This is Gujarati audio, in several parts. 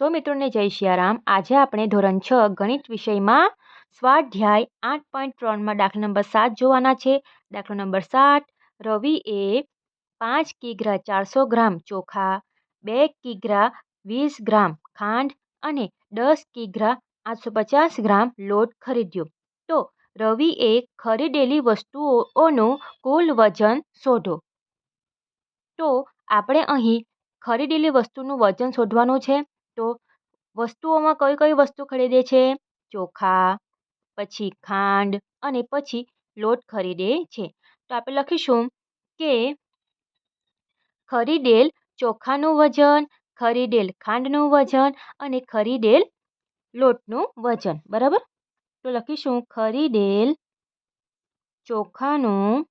સો મિત્રોને જય શિયારામ. આજે આપણે ધોરણ છ ગણિત વિષયમાં સ્વાધ્યાય આઠ પોઈન્ટ ત્રણમાં દાખલા નંબર સાત જોવાના છે. દાખલો નંબર સાત, રવિ એ પાંચ કિગ્રા ચારસો ગ્રામ ચોખા, બે કિગ્રા વીસ ગ્રામ ખાંડ અને દસ કિગ્રા આઠસો પચાસ ગ્રામ લોટ ખરીદ્યો. તો રવિએ ખરીદેલી વસ્તુઓનું કુલ વજન શોધો. તો આપણે અહીં ખરીદેલી વસ્તુનું વજન શોધવાનું છે. તો વસ્તુઓમાં કઈ કઈ વસ્તુ ખરીદે છે? ચોખા, પછી ખાંડ અને પછી લોટ ખરીદે છે. તો આપણે લખીશું કે ખરીદેલ ચોખાનું વજન, ખરીદેલ ખાંડનું વજન અને ખરીદેલ લોટનું વજન. બરાબર? તો લખીશું ખરીદેલ ચોખાનું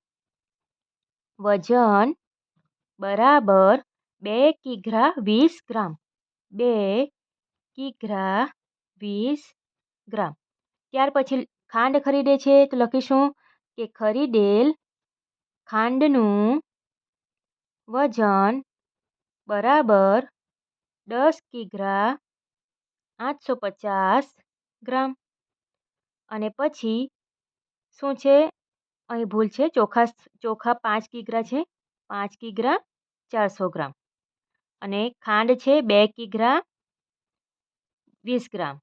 વજન બરાબર બે કિગ્રા વીસ ગ્રામ. બે કિગ્રા વીસ ગ્રામ. ત્યાર પછી ખાંડ ખરીદે છે તો લખીશું કે ખરીદેલ ખાંડનું વજન બરાબર દસ કિગ્રા આઠસો પચાસ ગ્રામ. અને પછી શું છે? અહીં ભૂલ છે. ચોખા ચોખા પાંચ કિગ્રા છે. પાંચ કિગ્રા ચારસો ગ્રામ. અને ખાંડ છે બે કિગ્રા વીસ ગ્રામ.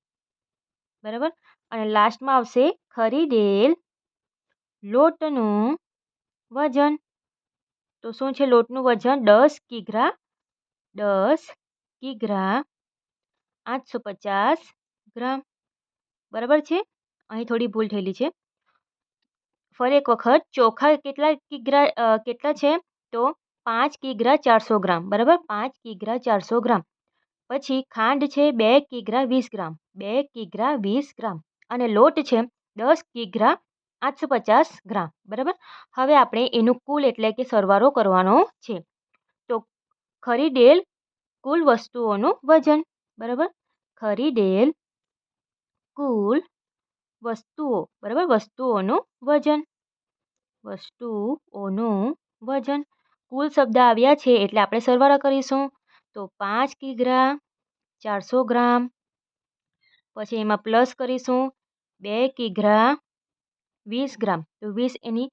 બરાબર? અને લાસ્ટમાં આવશે ખરીદેલ લોટનું વજન. તો શું છે લોટનું વજન? દસ કિગ્રા દસ કિગ્રા આઠસો પચાસ ગ્રામ. બરાબર છે? અહીં થોડી ભૂલ થયેલી છે. ફરી એક વખત ચોખા કેટલા કિગ્રા કેટલા છે? તો પાંચ કિગ્રા ચારસો ગ્રામ, બરાબર? પાંચ કિગ્રા ચારસો ગ્રામ. પછી ખાંડ છે બે કિગ્રા વીસ ગ્રામ, બે કિગ્રા વીસ ગ્રામ અને લોટ છે દસ કિગ્રા આઠસો પચાસ ગ્રામ, બરાબર? હવે આપણે એનું કુલ એટલે કે સરવારો કરવાનો છે. તો ખરીદેલ કુલ વસ્તુઓનું વજન, બરાબર? ખરીદેલ કુલ વસ્તુઓ, બરાબર? વસ્તુઓનું વજન. વસ્તુઓનું વજન. કુલ શબ્દ આવ્યા છે એટલે આપણે સરવાળા કરીશું. તો પાંચ કિગ્રા, ચારસો ગ્રામ. પછી એમાં પ્લસ કરીશું. બે કિગ્રા, વીસ ગ્રામ. તો વીસ એની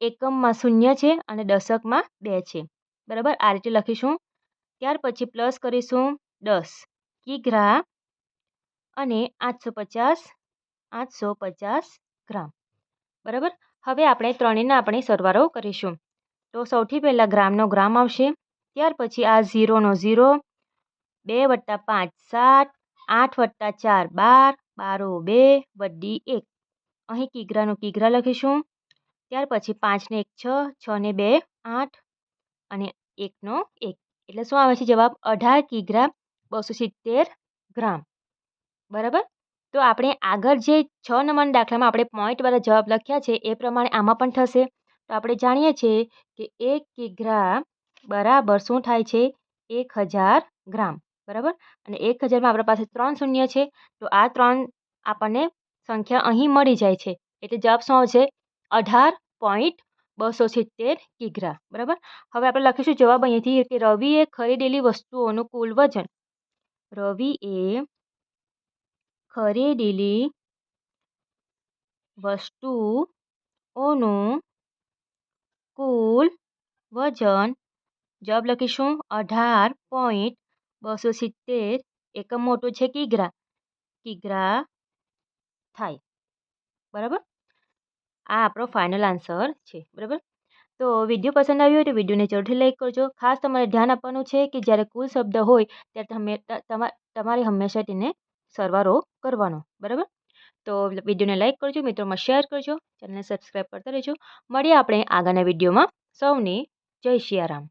એકમમાં શૂન્ય છે અને દશકમાં બે છે. બરાબર? આ રીતે લખીશું. ત્યાર પછી પ્લસ કરીશું દસ કિગ્રા અને આઠસો પચાસ આઠસો પચાસ ગ્રામ. બરાબર? હવે આપણે ત્રણેયના આપણે સરવાળો કરીશું. તો સૌથી પહેલાં ગ્રામનો ગ્રામ આવશે. ત્યાર પછી આ ઝીરોનો ઝીરો, બે વત્તા પાંચ, સાત, આઠ વત્તા ચાર, બાર, બારો, બે વડી એક. અહીં કિગ્રાનો કિગ્રા લખીશું. ત્યાર પછી પાંચને એક, છ, છને બે, આઠ અને એકનો એક. એટલે શું આવે છે જવાબ? અઢાર કિગ્રા, બસો સિત્તેર ગ્રામ. બરાબર? તો આપણે આગળ જે છ નંબરના દાખલામાં આપણે પોઈન્ટવાળા જવાબ લખ્યા છે, એ પ્રમાણે આમાં પણ થશે. તો આપણે જાણીએ છીએ કે એક કિગ્રા બરાબર શું થાય છે? એક હજાર ગ્રામ, બરાબર? અને એક હજારમાં આપણા પાસે ત્રણ શૂન્ય છે, તો આ ત્રણ આપણને સંખ્યા અહીં મળી જાય છે. એટલે જવાબ શું આવશે? અઢાર પોઈન્ટ બસો સિત્તેર કિગ્રા, બરાબર? હવે આપણે લખીશું જવાબ અહીંયાથી કે રવિએ ખરીદેલી વસ્તુઓનું કુલ વજન. રવિએ ખરીદેલી વસ્તુઓનું વજન, જવાબ લખીશું, અઢાર પોઈન્ટ બસો સિત્તેર, એકમ મોટું છે કિગ્રા. કિગ્રા થાય. બરાબર? આ આપણો ફાઇનલ આન્સર છે. બરાબર? તો વીડિયો પસંદ આવ્યો હોય તો વિડીયોને જરૂરથી લાઈક કરજો. ખાસ તમારે ધ્યાન આપવાનું છે કે જ્યારે કુલ શબ્દ હોય ત્યારે તમે તમારે હંમેશા તેને સરવારો કરવાનો. બરાબર? તો વિડીયોને લાઈક કરજો, મિત્રોમાં શેર કરજો, ચેનલને સબસ્ક્રાઈબ કરતા રહેજો. મળીએ આપણે આગળના વિડીયોમાં. સૌને જય સિયારામ